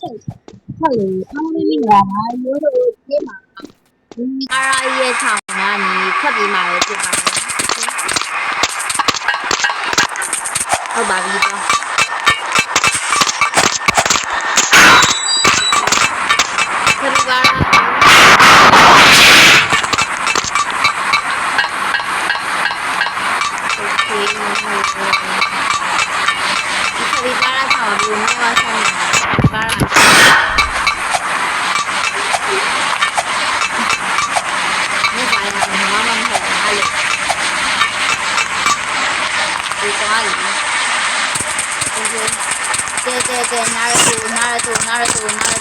ဟုတ်လေအားလုံးမိလာတာရိုးရိုးပြေးမှာအာရရဲ့ထောင်ကနေဖတ်ပြီးမှပဲဖြစ်ပါတယ်ဟုတ်ပါပြီတော့ခရီး আর তোমার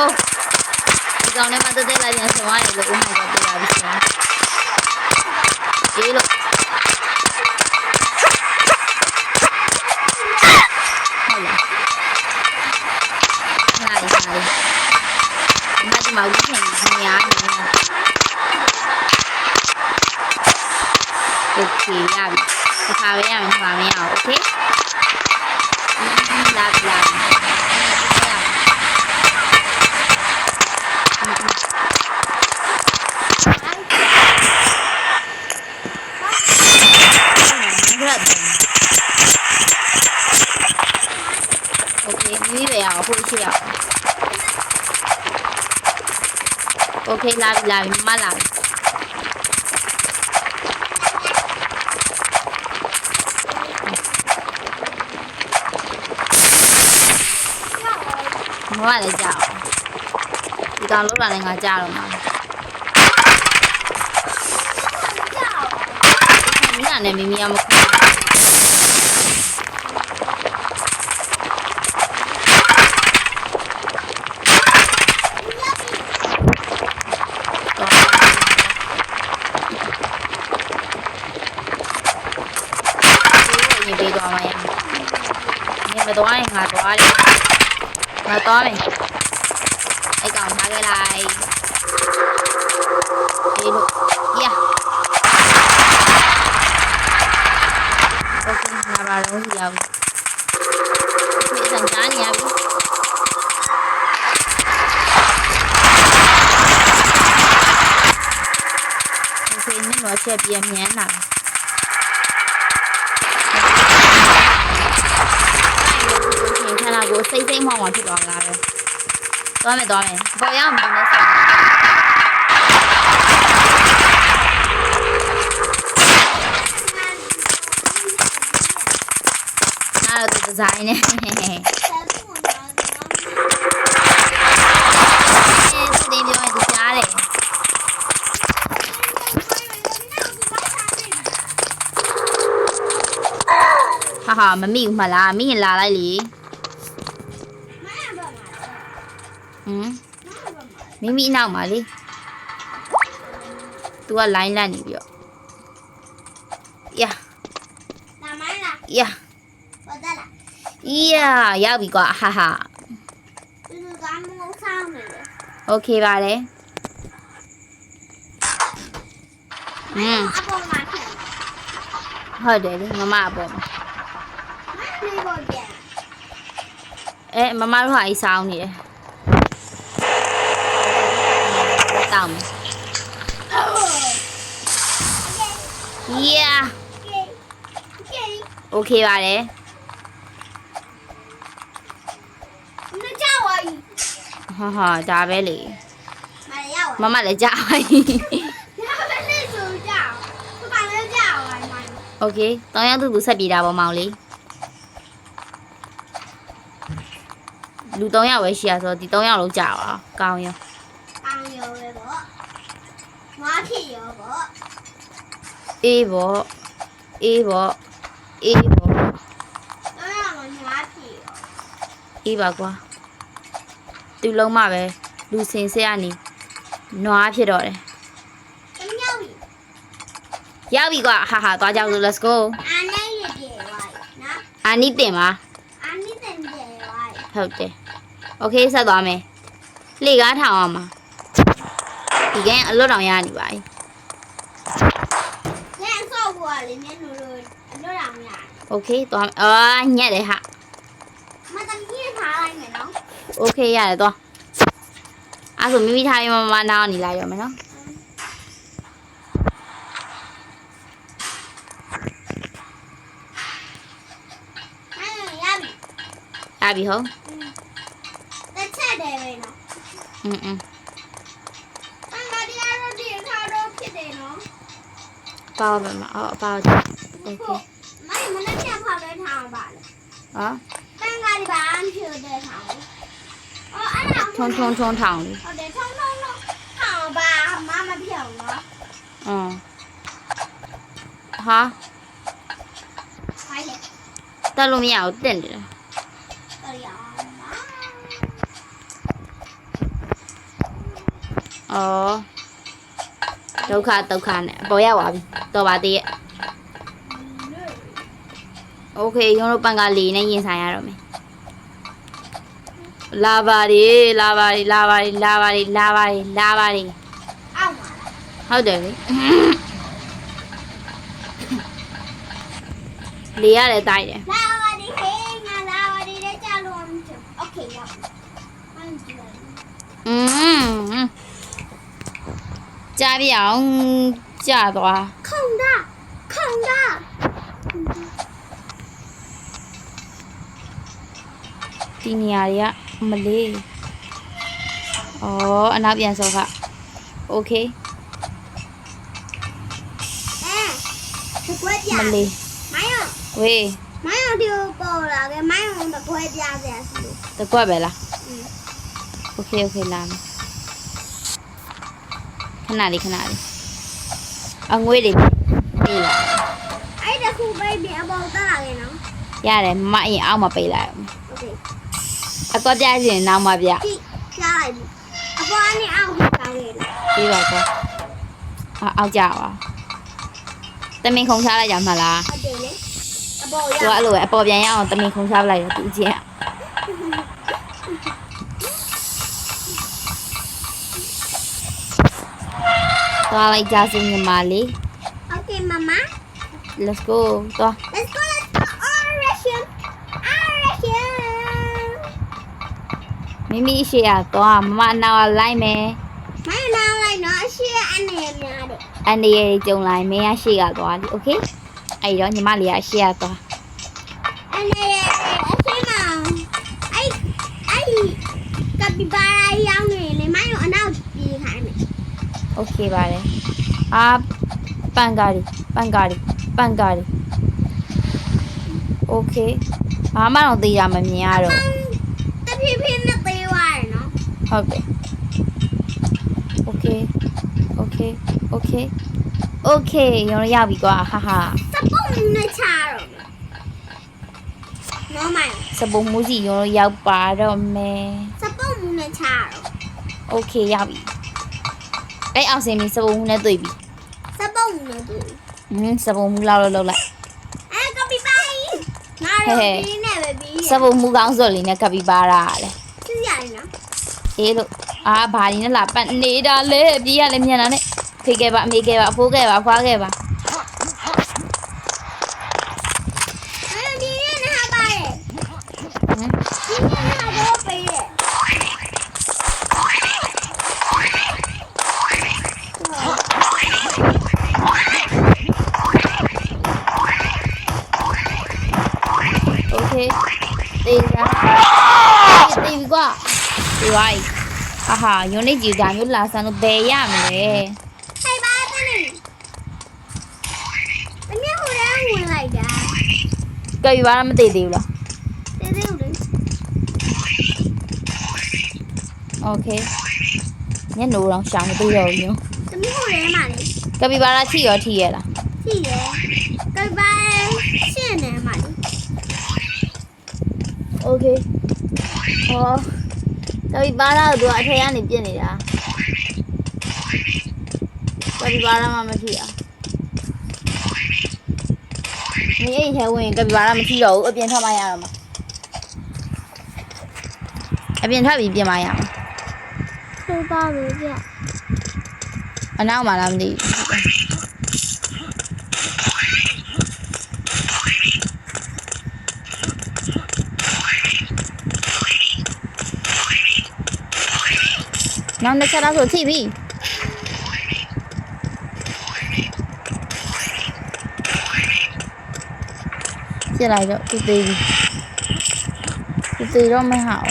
Oh. Ikaw na matutila niya sa mga ilo. Oh my God, grabe siya. Ilo. Hala. Hari, hari. Hindi Maui niya. Niya, niya. โอเคရပြီတစ်ခါပဲရမယ်တစ်ခါမရအောင်โอเคလာပြီလာပြီโอเคပြီးရအောင်ဟုတ်ရှိအောင်โอเคလာပြီလာပြီ မမလာပြီမမလည်းကြောက် ဒီကောင်လုံးလာလည်းငါကြောက်တော့မှာမိနာနဲ့မိမိကမခုဒီပေးသွားမှာရ။ညမသွားရင်ငါသွားတယ်။ငါသွားမယ်။ အဲ့ကောင်ထားခဲ့လိုက်။ဒီလိုရ။ Okay ငါပါတော့ရောက်ပြီ။ဒီစံကြားနေရပြီ။ Okay နင်တော့ချက်ပြင်းမြန်လာတ သွားတာပဲ။သွားမယ်သွားမယ်။ပေါ်ရအောင်ဒီနေ့ဆက်။နားတော့ဒီဇိုင်းနဲ့။အဲစတင်ပြောရင်ဒီကြားတယ်။ဟာဟာမမိဘူးမလားမိရင်လာလိုက်လေ။ဟမ် မိမိအနောက်မှာလေ။ तू က line လက်နေပြီတော့။ယာယာယာရောက်ပြီကွာဟာဟာโอเคပါတယ်။ဟမ်ဟုတ်တယ်လေမမအပေါ်မှာအဲမမတို့ဟာအိဆောင်းနေတယ်။ တောင်းမယ်။ယာโอเคပါတယ်။ဟာဟာဒါပဲလေမမလည်းကြာပါပြီ။ Okay တောင်းရသူသူဆက်ပြေးတာပေါ့မောင်လေးလူ3ယောက်ပဲရှိရဆိုတော့ဒီ3ယောက်လုံးကြာပါကောင်းရော အေးပေါ့အေးပေါ့အေးပေါ့အဲ့တော့ညာပြီအေးပါကွာသူ့လုံးမပဲလူစင်ဆက်ကနေနွားဖြစ်တော့တယ်ရောက်ပြီကွာဟာဟာသွားကြအောင် let's go အာနိတင်ဝိုင်းနော်အာနိတင်ပါအာနိတင်တယ်ဝိုင်းဟုတ်တယ် okay ဆက်သွားမယ်လေကားထောင်အောင်ပါဒီကန်အလွတ်တော်ရနေပါပြီ โอเคသွားမယ်အာညက်တယ်ဟာ မတမကြီးထားလိုက်မယ်နော် โอเคရတယ်သွားအဲ့ဆိုမိမိထားရင်မမနာအောင်နေလိုက်ရမယ်နော် အဲ့ရပြီ ရပြီဟုတ် တစ်ချက်တည်းပဲနော် อืมอืม အမဒီအရောဒီထားတော့ဖြစ်တယ်နော် ပေါ့ပါမအော်ပေါ့တယ်โอเค မမနဲ့ပြန်ဖောက်လဲ ထားပါလေဟောတန်ကလေးပါအဖြူတဲ့ထားလေအော်အဲ့ဒါထုံထုံထုံထောင်လေးဟုတ်တယ်ထုံထုံထုံထောင်ပါမမပြောင်းနော်อืมဟာဖိုင်လေတက်လို့မရဘူးတက်နေတယ်တော်ရအောင်ပါအော်ဒုက္ခဒုက္ခနဲ့အပေါ်ရောက်သွားပြီတော်ပါသေးရဲ့ โอเคရုံးတို့ပန်ကလေနဲ့ရင်ဆိုင်ရတော့မယ်လာပါဒီလာပါဒီလာပါဒီလာပါဒီလာပါဒီလာပါဒီ အောက်ပါ ဟုတ်တယ်လေလေရတယ်တိုက်တယ် လာဝဒီဟေးငါလာဝဒီတဲ့ကြာလို့โอเคရောက်မှန်ကြည့်လိုက် อืมကြားပြအောင်ကြာသွား ခုံတာခုံတာ ဒီနေရာတွေကမလေးဩအနောက်ပြန်ဆောခโอเค အဲတကွက်ပြ မလေး မိုင်းရော ဝေး မိုင်းရောဒီကိုပေါ်လာခဲ့မိုင်းရောတကွက်ပြစရာရှိလို့ တကွက်ပဲလား อืม โอเคโอเคလာမယ်ခဏလေးခဏလေးအငွေးတွေပြေးလာ အဲ့ဒါခုပဲပြအပေါ်တက်လာခဲ့နော် ရတယ်မမအရင်အောက်မှာပိတ်လိုက်အောင် โอเค အ ကောပြရှင်နောက်မှပြရှာလိုက်အပေါ်ကနေအောက်ကိုပါခဲ့လားပြီးပါကောအောက်ကြပါတမင်ခုံချလိုက်ကြမှာလားဟုတ်တယ်လေအပေါ်ရသူကအဲ့လိုပဲအပေါ်ပြန်ရအောင်တမင်ခုံချပလိုက်ရသူအချင်းသွားလိုက်ကြစင်ညီမလေး Okay mama Let's go သွား Let's go မိမိအရှိရသွားမမနောက်ကလိုက်မယ်မိုင်းနောင်လိုက်နော်အရှိအနေများတယ်အန်ဒီရဲ့ကြုံလိုက်မင်းကရှိကသွားပြီ okay အဲ့တော့ညီမလေးကအရှိရသွားအနေအရှိမောင်အဲ့အဲ့ကပီပါရာရောင်းနေလေမိုင်းရောအနောက်ပြေးခိုင်းမယ် okay ပါတယ်အာပန်ကာရီပန်ကာရီပန်ကာရီ okay ဘာမှတော့သိရမမြင်ရတော့တဖြည်းဖြည်းနဲ့သေးသွားတယ်နော် ဟုတ်တယ် okay okay okay okay ရောရပြီကွာဟာဟာစပုံနဲ့ချတော့မယ်နော်မိုင်းစပုံမူစီရောရောက်ပါတော့မယ်စပုံနဲ့ချတော့ okay ရပြီအဲ့အောင်စင်ပြီးစပုံမူနဲ့တွေ့ပြီစပုံနဲ့တူဟင်းစပုံမူလောက်လောက်လောက်လိုက်အဲကပီပါရီငါတို့ဒီနဲ့ပဲပြီးစပုံမူကောင်းစော်လေးနဲ့ကပ်ပြီးပါတာလေစစ်ရတယ်နော် အေးလို့အာဘာဒီနဲ့လာပတ်နေတာလေပြေးရလေမြန်လာနဲ့ဖေခဲ့ ပြွားကြီးဟာဟာညိုနေကြည်ကညိုလာဆန်လို့ဘယ်ရမလဲထိုင်ပါထိုင်နေအမြဲဟိုတန်းဝင်လိုက်တာကြွေပါလားမသိသေးဘူးလားသိသေးဘူးလေ Okay ညနိုးတော့ရှာမသိတော့ဘူးညတမီးဟိုတန်းမှာလေကြွေပါလားထိရောထိရလားထိရကြွေပါရှင်းနေမှာလေ Okay 哦。Oh. ကပီဘာရာကိုသူကအထက်ကနေပြစ်နေတာကပီဘာရာမှမထီအောင်မင်းအိမ်ထဲဝင်ရင်ကပီဘာရာမထီတော့ဘူးအပြင်ထွက်မှရတော့မှာအပြင်ထွက်ပြီးပြင်မှရမှာဆိုပါပဲပြအနောက်မှာလားမသိဘူး နောက်တစ်ချက်တော့ဆိုထိပြီပြလိုက်တော့သူသေးပြီသူသေးတော့မဟအောင်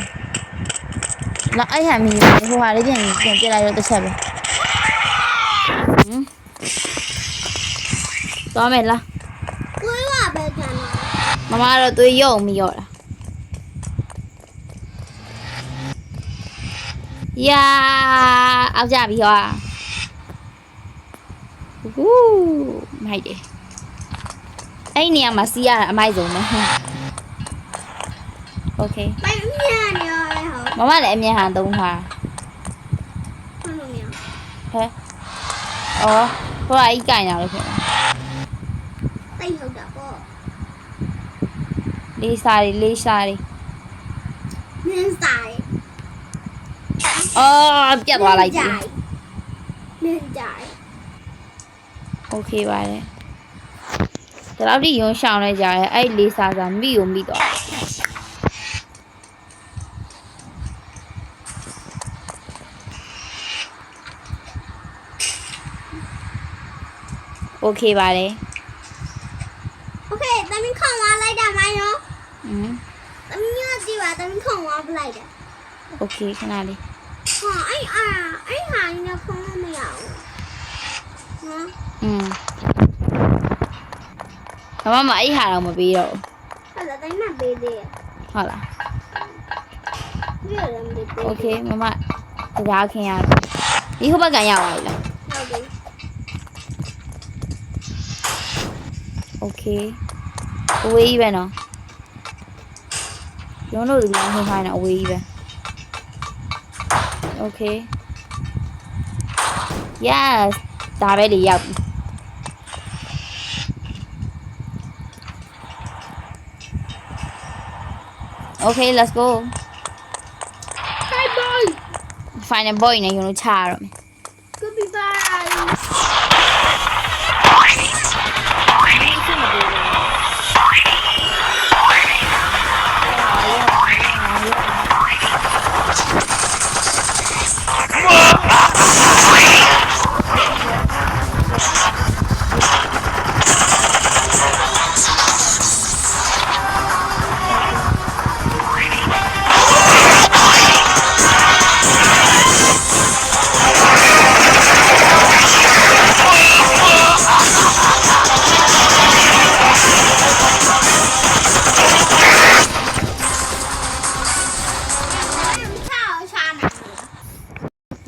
လာအဲ့ဟန်မီဟိုဟာလေးပြန်ပြန်ပြလိုက်တော့တစ်ချက်ပဲသွားမယ်လားကိုယ်ကပဲကျန်တာမမကတော့သွေးရုံမရော့တာ ယာအောက်ကြပြီဟောဟူးမိုက်တယ်အဲ့ဒီနေရာမှာစီးရတာအမိုက်ဆုံးပဲโอเค ပိုင်မြန်နေရတယ်ဟော မမလည်းအမြင်ဟန်သုံးထား ဖုန်းလို့မရ ဟဲ့အော်ဟိုကအိတ်ကင်တာလို့ဖြစ်တာ တိတ်ဟုတ်တာပေါ့ လေးစားလေးလေးစားလေး နင်းဆိုင် အော်ပြတ်သွားလိုက်ပြီ နင်းကြိုင် โอเคပါတယ်ဒီလောက်ထိရုံရှောင်းလိုက်ကြရဲအဲ့ဒီလေးစားစားမိကိုမိတော့โอเคပါတယ် โอเคတမင်ခေါင်းသွားလိုက်တာမိုင်းရော อืม တမင်ညကြည့်ပါတမင်ခေါင်းသွားပလိုက်တယ် โอเคခဏလေး ဟာ အဲ့အာအဲ့ဟာနေဖုန်းလို့မရဘူးနော် อืมမမမအဲ့ဟာတော့မပေးတော့ ဟုတ်လားတိုင်းမပေးသေးရ ဘူးဟုတ်လား ပြရတယ်မပေးသေး โอเคမမတရားခင်ရပြီဒီဟိုဘက်ကရောက်ပါပြီလား ဟုတ်ပြီ โอเคအဝေးကြီးပဲနော်ရုံးလို့ဒီလိုဟိုခိုင်းတာအဝေးကြီးပဲ Okay. Yes. Đã bé. Okay, let's go. Hi boy. Fine boy in you know.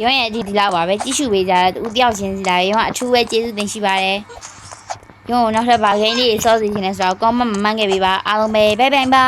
ရုံးရဲ့အဒီဒီလောက်ပါပဲကြည့်ရှုပေးကြတဲ့သူတယောက်ချင်းစီလာရုံးကအထူးပဲကျေးဇူးတင်ရှိပါတယ်ရုံးကိုနောက်ထပ်ဗာဂိမ်းလေးစောစီခြင်းနဲ့ဆိုတော့ comment မမှန်းခဲ့ပေးပါအားလုံးပဲဘိုင်ဘိုင်ပါ